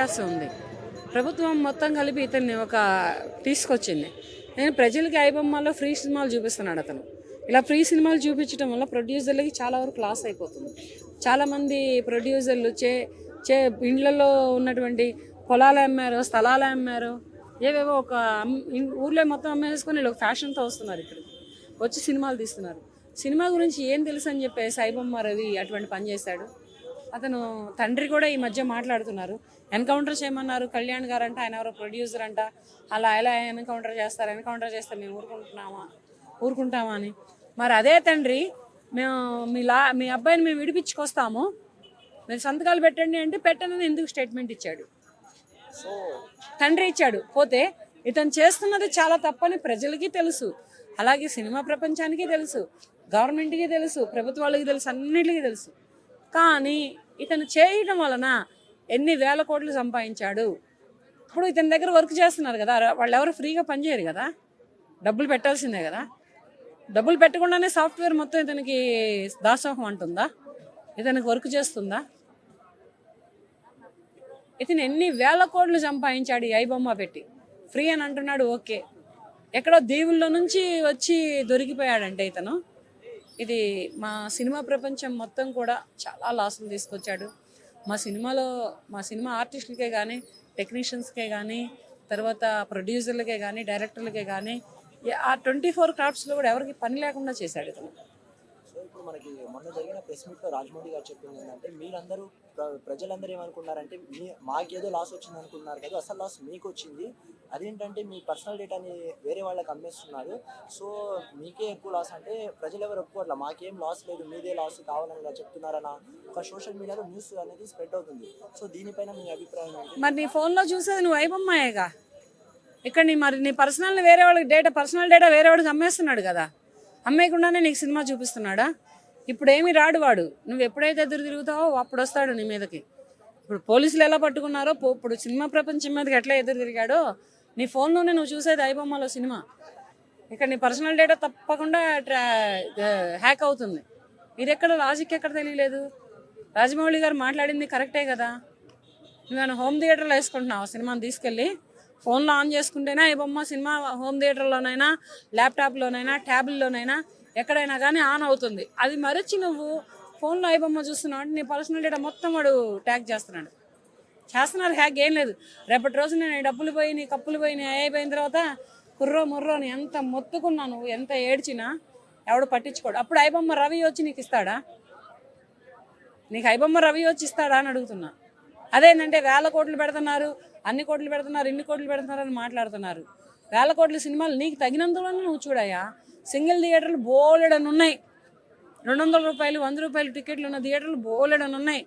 వ్యత్యాసం ఉంది. ప్రభుత్వం మొత్తం కలిపి ఇతన్ని ఒక తీసుకొచ్చింది. నేను ప్రజలకి ఐబొమ్మలో ఫ్రీ సినిమాలు చూపిస్తున్నాడు అతను. ఇలా ఫ్రీ సినిమాలు చూపించడం వల్ల ప్రొడ్యూసర్లకి చాలా వరకు లాస్ అయిపోతుంది. చాలామంది ప్రొడ్యూసర్లు చే చే ఇండ్లలో ఉన్నటువంటి పొలాలు అమ్మారు స్థలాలు అమ్మారు ఏవేవో ఒక ఊర్లో మొత్తం అమ్మేసుకొని వీళ్ళు ఒక ఫ్యాషన్తో వస్తున్నారు ఇక్కడికి వచ్చి సినిమాలు తీస్తున్నారు. సినిమా గురించి ఏం తెలుసు అని చెప్పేసి ఐబొమ్మ రవి అటువంటి పని చేశాడు. అతను తండ్రి కూడా ఈ మధ్య మాట్లాడుతున్నారు. ఎన్కౌంటర్ చేయమన్నారు. కళ్యాణ్ గారు అంట ఆయన ఎవరో ప్రొడ్యూసర్ అంట. అలా ఎలా ఎన్కౌంటర్ చేస్తారు? ఎన్కౌంటర్ చేస్తే మేము ఊరుకుంటున్నామా? ఊరుకుంటామా అని. మరి అదే తండ్రి మేము మీ లా మీ అబ్బాయిని మేము విడిపించుకొస్తాము. మీరు సంతకాలు పెట్టండి అంటే పెట్టనని ఎందుకు స్టేట్మెంట్ ఇచ్చాడు? సో తండ్రి ఇచ్చాడు. పోతే ఇతను చేస్తున్నది చాలా తప్పని ప్రజలకి తెలుసు. అలాగే సినిమా ప్రపంచానికి తెలుసు. గవర్నమెంట్కి తెలుసు. ప్రభుత్వాలకి తెలుసు. అన్నిటికీ తెలుసు. కానీ ఇతను చేయడం వలన ఎన్ని వేల కోట్లు సంపాదించాడు. ఇప్పుడు ఇతని దగ్గర వర్క్ చేస్తున్నారు కదా వాళ్ళు ఎవరు ఫ్రీగా పనిచేయరు కదా డబ్బులు పెట్టాల్సిందే కదా. డబ్బులు పెట్టకుండానే సాఫ్ట్వేర్ మొత్తం ఇతనికి దాసోహం అంటుందా? ఇతనికి వర్క్ చేస్తుందా? ఇతను ఎన్ని వేల కోట్లు సంపాదించాడు ఈ ఐబొమ్మ పెట్టి. ఫ్రీ అని అంటున్నాడు ఓకే. ఎక్కడో దేవుళ్ళ నుంచి వచ్చి దొరికిపోయాడంటే ఇతను. ఇది మా సినిమా ప్రపంచం మొత్తం కూడా చాలా లాసులు తీసుకొచ్చాడు. మా సినిమాలో మా సినిమా ఆర్టిస్టులకే కానీ టెక్నీషియన్స్కే కానీ తర్వాత ప్రొడ్యూసర్లకే కానీ డైరెక్టర్లకే కానీ ఆ ట్వంటీ ఫోర్ క్రాఫ్ట్స్లో కూడా ఎవరికి పని లేకుండా చేశాడు ఇతను. సో ఇప్పుడు మనకి మొన్న జరిగిన ప్రెస్ మీట్లో రాజమౌళి గారు చెప్పింది ఏంటంటే మీరందరూ ప్ర- ప్రజలందరూ ఏమనుకున్నారంటే మీ మాకేదో లాస్ వచ్చింది అనుకున్నారు కదా అసలు లాస్ మీకు వచ్చింది అదేంటంటే మీ పర్సనల్ డేటాని వేరే వాళ్ళకి అమ్మేస్తున్నారు. సో మీకే ఎక్కువ లాస్ అంటే ప్రజలు ఎవరు ఒప్పుకోవట్లా మాకేం లాస్ లేదు మీదే లాస్ కావాలని ఇలా చెప్తున్నారన్న ఒక సోషల్ మీడియాలో న్యూస్ అనేది స్ప్రెడ్ అవుతుంది. సో దీనిపైన మీ అభిప్రాయం మరి నీ ఫోన్లో చూసేది నువ్వు ఐబొమ్మాయేగా ఇక్కడ నీ మరి నీ పర్సనల్ వేరే వాళ్ళకి డేటా పర్సనల్ డేటా వేరే వాడికి అమ్మేస్తున్నాడు కదా. అమ్మేయకుండానే నీకు సినిమా చూపిస్తున్నాడా? ఇప్పుడు ఏమి రాడు వాడు. నువ్వు ఎప్పుడైతే ఎదురు తిరుగుతావో అప్పుడు వస్తాడు నీ మీదకి. ఇప్పుడు పోలీసులు ఎలా పట్టుకున్నారో ఇప్పుడు సినిమా ప్రపంచం మీదకి ఎట్లా ఎదురు తిరిగాడో నీ ఫోన్లోనే నువ్వు చూసేది ఐబొమ్మలో సినిమా. ఇక్కడ నీ పర్సనల్ డేటా తప్పకుండా హ్యాక్ అవుతుంది. ఇది ఎక్కడ లాజిక్ ఎక్కడ తెలియలేదు? రాజమౌళి గారు మాట్లాడింది కరెక్టే కదా? నువ్వు హోమ్ థియేటర్లో వేసుకుంటున్నావు సినిమాని తీసుకెళ్ళి? ఫోన్లో ఆన్ చేసుకుంటేనే ఈ బొమ్మ సినిమా హోమ్ థియేటర్లోనైనా ల్యాప్టాప్లోనైనా ట్యాబ్లోనైనా ఎక్కడైనా కానీ ఆన్ అవుతుంది. అది మరచి నువ్వు ఫోన్లో ఐ బొమ్మ చూస్తున్నావు అంటే నీ పర్సనల్ డేటా మొత్తం వాడు ట్యాగ్ చేస్తున్నాడు. చేస్తున్నారు హ్యాక్ ఏం లేదు. రేపటి రోజు నేను డబ్బులు పోయి కప్పులు పోయి నీ అయిపోయిన తర్వాత కుర్రో ముర్రో అని ఎంత మొత్తుకున్నాను నువ్వు ఎంత ఏడ్చినా ఎవడు పట్టించుకోడు. అప్పుడు ఐబొమ్మ రవి వచ్చి నీకు ఇస్తాడా? నీకు ఐబొమ్మ రవి వచ్చి ఇస్తాడా అని అడుగుతున్నా. అదేంటంటే వేల కోట్లు పెడుతున్నారు అన్ని కోట్లు పెడుతున్నారు ఇన్ని కోట్లు పెడుతున్నారు అని మాట్లాడుతున్నారు. వేల కోట్ల సినిమాలు నీకు తగినందులోనే నువ్వు చూడాయా? సింగిల్ థియేటర్లు బోలెడని ఉన్నాయి. రెండు వందల రూపాయలు వంద రూపాయలు టికెట్లు ఉన్న థియేటర్లు బోలెడని ఉన్నాయి.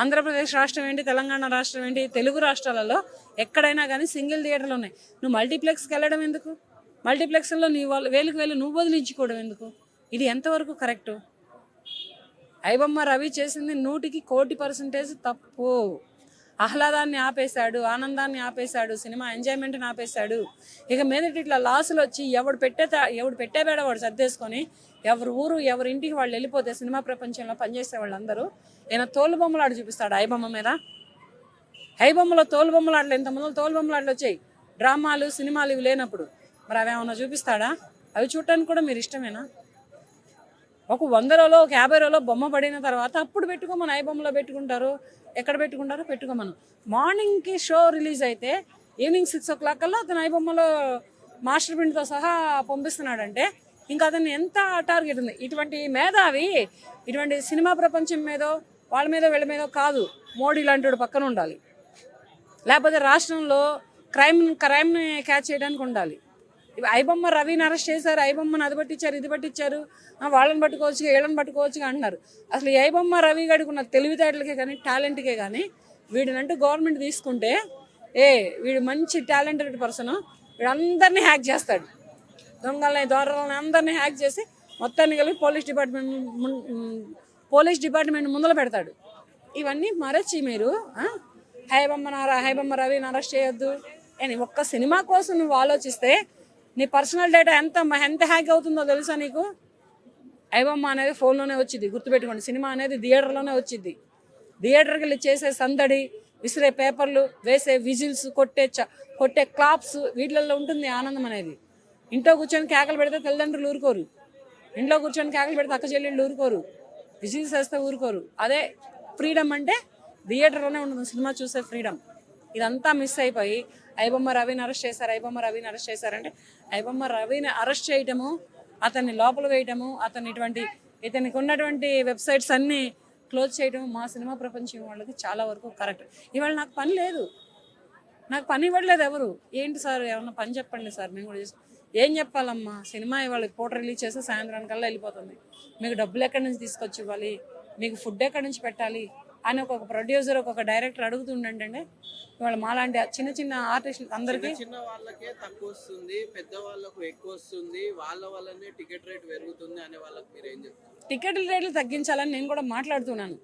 ఆంధ్రప్రదేశ్ రాష్ట్రం ఏంటి తెలంగాణ రాష్ట్రం ఏంటి తెలుగు రాష్ట్రాలలో ఎక్కడైనా కానీ సింగిల్ థియేటర్లు ఉన్నాయి. నువ్వు మల్టీప్లెక్స్కి వెళ్ళడం ఎందుకు? మల్టీప్లెక్స్లో నీ వాళ్ళు వేలకు వేలు నువ్వు వదిలించుకోవడం ఎందుకు? ఇది ఎంతవరకు కరెక్టు? ఐబొమ్మ రవి చేసింది నూటికి కోటి పర్సెంటేజ్ తప్పు. ఆహ్లాదాన్ని ఆపేశాడు ఆనందాన్ని ఆపేశాడు సినిమా ఎంజాయ్మెంట్ని ఆపేశాడు. ఇక మీదటి ఇట్లా లాసులు వచ్చి ఎవడు పెట్టే ఎవడు పెట్టేబేడ వాడు సర్దేసుకొని ఎవరు ఊరు ఎవరి ఇంటికి వాళ్ళు వెళ్ళిపోతే సినిమా ప్రపంచంలో పనిచేసే వాళ్ళందరూ ఈయన తోలు బొమ్మలాడు చూపిస్తాడు ఐబొమ్మ మీద. ఐబొమ్మలో తోలు బొమ్మలాటలు ఇంతమంది తోలు బొమ్మలాటలు వచ్చాయి. డ్రామాలు సినిమాలు ఇవి లేనప్పుడు. మరి అవి చూపిస్తాడా? అవి చూడటానికి కూడా మీరు ఇష్టమేనా? ఒక వంద రోజులో ఒక యాభై రోజులో బొమ్మ పడిన తర్వాత అప్పుడు పెట్టుకోమని. ఐ బొమ్మలో పెట్టుకుంటారు ఎక్కడ పెట్టుకుంటారో పెట్టుకోమను. మార్నింగ్కి షో రిలీజ్ అయితే ఈవినింగ్ సిక్స్ ఓ క్లాక్ కల్లా అతను ఐ బొమ్మలో మాస్టర్ ప్రింట్తో సహా పంపిస్తున్నాడంటే ఇంకా అతను ఎంత టార్గెట్ ఉంది. ఇటువంటి మేధావి ఇటువంటి సినిమా ప్రపంచం మీదో వాళ్ళ మీద వీళ్ళ మీద కాదు. మోడీ లాంటి పక్కన ఉండాలి. లేకపోతే రాష్ట్రంలో క్రైమ్ క్రైమ్ని క్యాచ్ చేయడానికి ఉండాలి. ఐబొమ్మ రవిని అరెస్ట్ చేశారు ఐబొమ్మని అది పట్టించారు ఇది పట్టించారు. వాళ్ళని పట్టుకోవచ్చు వీళ్ళని పట్టుకోవచ్చు అంటున్నారు. అసలు ఐబొమ్మ రవి గడికి ఉన్న తెలివితేటలకే కానీ టాలెంట్కే కానీ వీడినంటూ గవర్నమెంట్ తీసుకుంటే ఏ వీడు మంచి టాలెంటెడ్ పర్సన్ వీడందరినీ హ్యాక్ చేస్తాడు. దొంగలని దొరలని అందరినీ హ్యాక్ చేసి మొత్తాన్ని కలిపి పోలీస్ డిపార్ట్మెంట్ పోలీస్ డిపార్ట్మెంట్ ముందర పెడతాడు. ఇవన్నీ మరచి మీరు హైబమ్మ హైబొమ్మ నారా హైబొమ్మ రవిని అరెస్ట్ చేయొద్దు. అని ఒక్క సినిమా కోసం నువ్వు ఆలోచిస్తే నీ పర్సనల్ డేటా ఎంత ఎంత హ్యాక్ అవుతుందో తెలుసా నీకు? ఐబొమ్మ అనేది ఫోన్లోనే వచ్చింది గుర్తుపెట్టుకోండి. సినిమా అనేది థియేటర్లోనే వచ్చింది. థియేటర్కి వెళ్ళి చేసే సందడి విసిరే పేపర్లు వేసే విజిల్స్ కొట్టే చ కొట్టే క్లాప్స్ వీటిలలో ఉంటుంది ఆనందం అనేది. ఇంట్లో కూర్చొని కేకలు పెడితే తల్లిదండ్రులు ఊరుకోరు. ఇంట్లో కూర్చొని కేకలు పెడితే అక్క చెల్లెళ్ళు ఊరుకోరు. విజిల్స్ వేస్తే ఊరుకోరు. అదే ఫ్రీడమ్ అంటే థియేటర్లోనే ఉంటుంది సినిమా చూసే ఫ్రీడమ్. ఇదంతా మిస్ అయిపోయి ఐబొమ్మ రవిని అరెస్ట్ చేశారు ఐబొమ్మ రవిని అరెస్ట్ చేశారంటే ఐబొమ్మ రవిని అరెస్ట్ చేయటము అతన్ని లోపల వేయటము అతని ఇటువంటి ఇతనికి ఉన్నటువంటి వెబ్సైట్స్ అన్నీ క్లోజ్ చేయడం మా సినిమా ప్రపంచం వాళ్ళకి చాలా వరకు కరెక్ట్. ఇవాళ నాకు పని లేదు. నాకు పని ఇవ్వట్లేదు ఎవరు. ఏంటి సార్ ఏమన్నా పని చెప్పండి సార్ మేము కూడా చేస్తాం ఏం చెప్పాలమ్మా? సినిమా ఇవాళ పూట రిలీజ్ చేస్తే సాయంత్రానికల్లా వెళ్ళిపోతుంది. మీకు డబ్బులు ఎక్కడి నుంచి తీసుకొచ్చి ఇవ్వాలి? మీకు ఫుడ్ ఎక్కడి నుంచి పెట్టాలి? అని ఒక ప్రొడ్యూసర్ ఒక డైరెక్టర్ అడుగుతుండంటే ఇవాళ మాలాంటి చిన్న చిన్న ఆర్టిస్టులు అందరికీ చిన్న చిన్న వాళ్ళకే తక్కువ వస్తుంది పెద్ద వాళ్ళకు ఎక్కువ వస్తుంది వాళ్ళ వల్లనే టికెట్ రేట్ పెరుగుతుంది అనే వాళ్ళకి మీరు ఏం చెప్తారు? టికెట్ రేట్లు తగ్గించాలని నేను కూడా మాట్లాడుతున్నాను.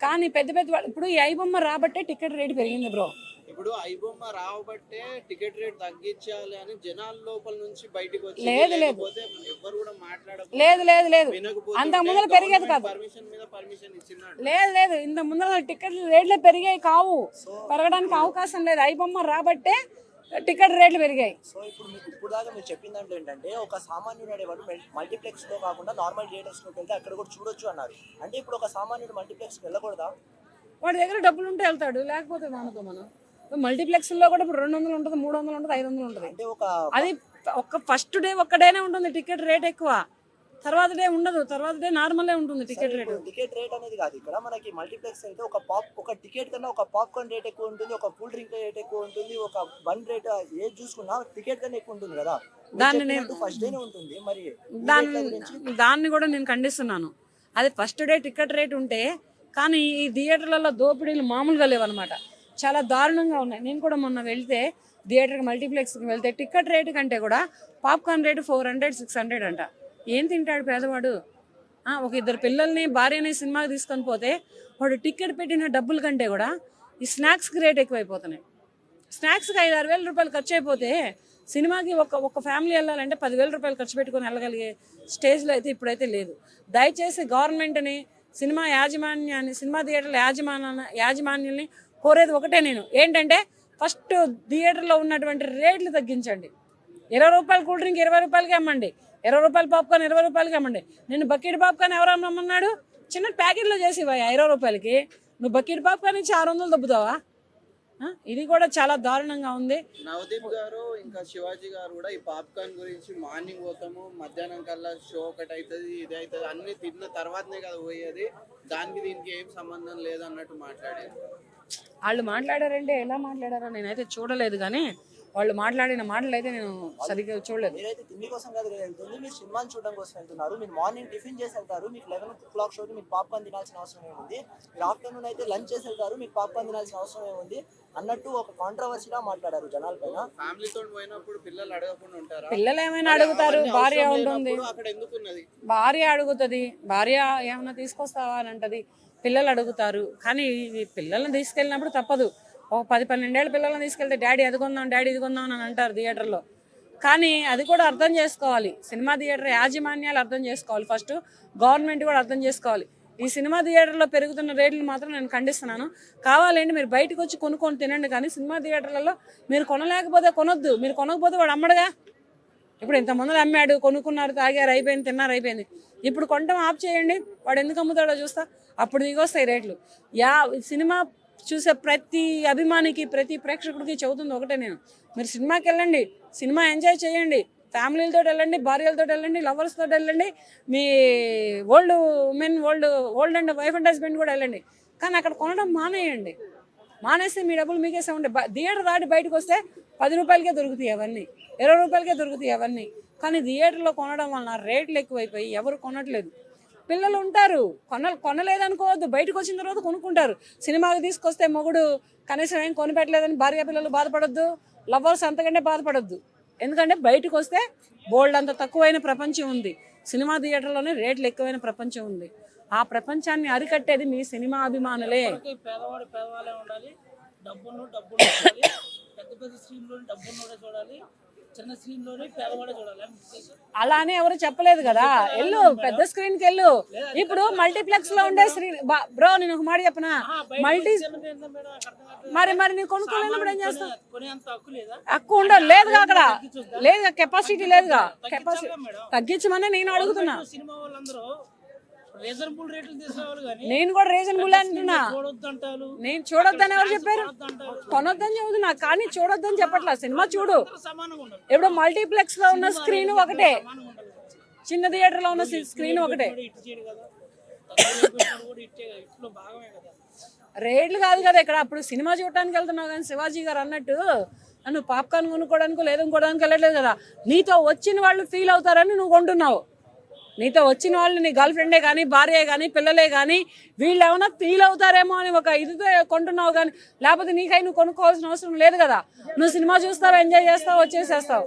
కానీ పెద్ద పెద్ద వాళ్ళు ఇప్పుడు ఈ ఐబొమ్మ రాబట్టే టికెట్ రేటు పెరిగింది బ్రో ఇప్పుడు ఐబొమ్మ రావబట్టే టికెట్ రేట్ తగ్గించాలి అని జనాల లోపల నుంచి బయటకు వచ్చి లేదు, లేదు. ఎవరు కూడా మాట్లాడకపోతే లేదు లేదు లేదు. అంతకు ముందర పెరిగేది కాదు. పర్మిషన్ మీద పర్మిషన్ ఇచ్చినాడు లేదు లేదు. ఇంత ముందర టికెట్ రేట్లు పెరిగాయి కావు. పెరగడానికి అవకాశం లేదు. ఐబొమ్మ రాబట్టే టికెట్ రేట్లు పెరిగాయి. సో ఇప్పుడు మీకు ఇప్పుడు దాకా మీరు చెప్పిన దాంట్లో ఏంటంటే ఒక సామాన్యుడు అనేవాడు మల్టీప్లెక్స్లో కాకుండా నార్మల్ థియేటర్స్లోకి వెళ్తే అక్కడ కూడా చూడొచ్చు అన్నారు. అంటే ఇప్పుడు ఒక సామాన్యుడు మల్టీప్లెక్స్ వెళ్ళకూడదా? వాడి దగ్గర డబ్బులు ఉంటే వెళ్తాడు. లేకపోతే మానుకో మనం మల్టీప్లెక్స్లో కూడా ఇప్పుడు రెండు వందలు ఉంటుంది మూడు వందలు ఉంటుంది ఐదు వందలు ఉంటుంది. ఒక అది ఒక్క ఫస్ట్ డే ఒక్క డేనే ఉంటుంది టికెట్ రేట్ ఎక్కువ. తర్వాత డే ఉండదు తర్వాత డే నార్మలే ఉంటుంది టికెట్ రేట్ టికెట్ రేట్ అనేది కాదు ఇక్కడ మనకి మల్టీప్లెక్స్ అయితే ఒక పాప్ ఒక టికెట్ కన్నా ఒక పాప్కార్న్ రేట్ ఎక్కువ ఉంటుంది ఒక కూల్ డ్రింక్ రేట్ ఎక్కువ ఉంటుంది ఒక బన్ రేట్ ఏది చూసుకున్నా టికెట్ కన్నా ఎక్కువ ఉంటుంది కదా. దాన్ని నేను- ఫస్ట్ డేనే ఉంటుంది మరి దాన్ని దాన్ని కూడా నేను ఖండిస్తున్నాను. అది ఫస్ట్ డే టికెట్ రేట్ ఉంటే కానీ ఈ థియేటర్లలో దోపిడీలు మామూలుగా లేవన్నమాట. చాలా దారుణంగా ఉన్నాయి. నేను కూడా మొన్న వెళ్తే థియేటర్కి మల్టీప్లెక్స్కి వెళ్తే టికెట్ రేటు కంటే కూడా popcorn rate four hundred six hundred అంట. ఏం తింటాడు పేదవాడు? ఒక ఇద్దరు పిల్లల్ని భార్యని సినిమాకి తీసుకొని పోతే వాడు టికెట్ పెట్టిన డబ్బుల కంటే కూడా ఈ స్నాక్స్కి రేట్ ఎక్కువైపోతున్నాయి. స్నాక్స్కి ఐదు ఆరు వేల రూపాయలు ఖర్చు అయిపోతే సినిమాకి ఒక ఒక ఫ్యామిలీ వెళ్ళాలంటే పదివేల రూపాయలు ఖర్చు పెట్టుకొని వెళ్ళగలిగే స్టేజ్లో అయితే ఇప్పుడైతే లేదు. దయచేసి గవర్నమెంట్ని సినిమా యాజమాన్యాన్ని సినిమా థియేటర్ల యాజమాన్య యాజమాన్యాన్ని కోరేది ఒకటే నేను. ఏంటంటే ఫస్ట్ థియేటర్లో ఉన్నటువంటి రేట్లు తగ్గించండి. ఇరవై రూపాయలు కూల్ డ్రింక్ ఇరవై రూపాయలకి అమ్మండి. ఇరవై రూపాయలు పాప్కార్న్ ఇరవై రూపాయలకి అమ్మండి. నేను బకెట్ పాప్కార్న్ ఎవరు అమ్మన్నాడు చిన్న ప్యాకెట్లో చేసి ఇవ్వయా ఇరవై రూపాయలకి. నువ్వు బకెట్ పాప్కార్న్ ఇచ్చి ఆరు వందలు దొబ్బుతావా? ఇది కూడా చాలా దారుణంగా ఉంది. నవదీప్ గారు ఇంకా శివాజీ గారు కూడా ఈ పాప్కార్న్ గురించి మార్నింగ్ పోతాము మధ్యాహ్నం కల్లా షో ఒకటి అవుతుంది ఇది అవుతుంది అన్ని తిన్న తర్వాతనే కదా పోయేది. దానికి దీనికి ఏం సంబంధం లేదన్నట్టు మాట్లాడారు. వాళ్ళు మాట్లాడారంటే ఎలా మాట్లాడారో నేనైతే చూడలేదు కానీ వాళ్ళు మాట్లాడిన మాటలు అయితే నేను సరిగ్గా చూడలేదు. మీరైతే తిండి కోసం కాదు కదా వెళ్తుంది. మీరు సినిమాని చూడడం కోసం వెళ్తున్నారు. మీరు మార్నింగ్ టిఫిన్ చేసి వెళ్తారు. మీకు లెవెన్ ఓ క్లాక్ షోకి మీకు పాప్కార్న్ తినాల్సిన అవసరం ఏముంది? మీరు ఆఫ్టర్నూన్ అయితే లంచ్ చేసి వెళ్తారు. మీకు పాప్కార్న్ తినాల్సిన అవసరం ఏముంది? అన్నట్టు ఒక కాంట్రవర్సీగా మాట్లాడారు జనాల పైన. ఫ్యామిలీతో పోయినప్పుడు పిల్లలు అడగకుండా ఉంటారా? పిల్లలు ఏమైనా అడుగుతారు? భార్య ఉంటుంది లేనప్పుడు అక్కడ ఎందుకున్నది? భార్య అడుగుతుంది. భార్య ఏమైనా తీసుకొస్తావా అని అంటది. పిల్లలు అడుగుతారు. కానీ ఈ పిల్లల్ని తీసుకెళ్ళినప్పుడు తప్పదు. ఒక పది పన్నెండేళ్ళ పిల్లల్ని తీసుకెళ్తే డాడీ అది కొందాం డాడీ ఇది కొందాం అని అంటారు థియేటర్లో. కానీ అది కూడా అర్థం చేసుకోవాలి. సినిమా థియేటర్ యాజమాన్యాలు అర్థం చేసుకోవాలి ఫస్ట్. గవర్నమెంట్ కూడా అర్థం చేసుకోవాలి. ఈ సినిమా థియేటర్లో పెరుగుతున్న రేట్లు మాత్రం నేను ఖండిస్తున్నాను. కావాలండి మీరు బయటకు వచ్చి కొనుక్కొని తినండి. కానీ సినిమా థియేటర్లలో మీరు కొనలేకపోతే కొనొద్దు. మీరు కొనకపోతే వాడు అమ్మడగా. ఇప్పుడు ఇంతమంది అమ్మాడు కొనుక్కున్నారు తాగారు అయిపోయింది తిన్నారు అయిపోయింది. ఇప్పుడు కొనటం ఆఫ్ చేయండి. వాడు ఎందుకు అమ్ముతాడో చూస్తా. అప్పుడు దిగొస్తాయి రేట్లు. యా సినిమా చూసే ప్రతి అభిమానికి ప్రతి ప్రేక్షకుడికి చెబుతుంది ఒకటే నేను. మీరు సినిమాకి వెళ్ళండి. సినిమా ఎంజాయ్ చేయండి. ఫ్యామిలీలతో వెళ్ళండి భార్యలతో వెళ్ళండి లవర్స్తో వెళ్ళండి. మీ old women old old and wife and husband కూడా వెళ్ళండి. కానీ అక్కడ కొనడం మానేయండి. మానేస్తే మీ డబ్బులు మీకే ఉండే. థియేటర్ దాటి బయటకు వస్తే పది రూపాయలకే దొరుకుతాయి అవన్నీ. ఇరవై రూపాయలకే దొరుకుతాయి అవన్నీ. కానీ థియేటర్లో కొనడం వలన రేట్లు ఎక్కువైపోయి ఎవరు కొనట్లేదు. పిల్లలు ఉంటారు. కొన కొనలేదనుకోవద్దు. బయటకు వచ్చిన తర్వాత కొనుక్కుంటారు. సినిమాకి తీసుకొస్తే మొగుడు కనీసం ఏం కొనిపెట్టలేదని భార్య పిల్లలు బాధపడొద్దు. లవర్స్ అంతకంటే బాధపడొద్దు. ఎందుకంటే బయటకు వస్తే బోల్డ్ అంత తక్కువైన ప్రపంచం ఉంది. సినిమా థియేటర్లోనే రేట్లు ఎక్కువైన ప్రపంచం ఉంది. ఆ ప్రపంచాన్ని అరికట్టేది మీ సినిమా అభిమానులే. పేదవాడు పేదవాళ్ళే ఉండాలి. డబ్బును పెద్ద పెద్ద చూడాలి. అలానే ఎవరు చెప్పలేదు కదా. వెళ్ళు పెద్ద స్క్రీన్కి వెళ్ళు ఇప్పుడు మల్టీప్లెక్స్లో ఉండే స్క్రీన్ బ్రో నేను ఒక మాట చెప్పనా? మల్టీ. మరి మరి నీకు కొనుక్కోలేనప్పుడు ఏం కొనేంత హక్కు ఉండదు. లేదుగా అక్కడ. లేదుగా. కెపాసిటీ లేదుగా కెపాసిటీ తగ్గించమని నేను అడుగుతున్నా. సినిమా వాళ్ళందరూ రీజనబుల్ రేట్లు తీసుకురావాలి కానీ నేను కూడా రీజనబుల్ అంటున్నా. నేను చూడొద్దని ఎవరు చెప్పారు? కొనొద్దని చెబుతున్నా కానీ చూడొద్దని చెప్పట్లా. సినిమా చూడు. ఇప్పుడు మల్టీప్లెక్స్లో ఉన్న స్క్రీన్ ఒకటే. చిన్న థియేటర్లో ఉన్న స్క్రీన్ ఒకటే. రేట్లు కాదు. కదా ఇక్కడ. అప్పుడు సినిమా చూడటానికి వెళ్తున్నావు కానీ శివాజీ గారు అన్నట్టు నన్ను పాప్కార్న్ కొనుక్కోవడానికి లేదు కొనుక్కోవడానికి వెళ్ళట్లేదు కదా. నీతో వచ్చిన వాళ్ళు ఫీల్ అవుతారని నువ్వు కొంటున్నావు. నీతో వచ్చిన వాళ్ళు నీ గర్ల్ ఫ్రెండే కానీ భార్యే కానీ పిల్లలే కానీ వీళ్ళు ఏమైనా ఫీల్ అవుతారేమో అని ఒక ఇదితో కొంటున్నావు కానీ లేకపోతే నీకై నువ్వు కొనుక్కోవాల్సిన అవసరం లేదు కదా. నువ్వు సినిమా చూస్తావు ఎంజాయ్ చేస్తావు వచ్చేసేస్తావు.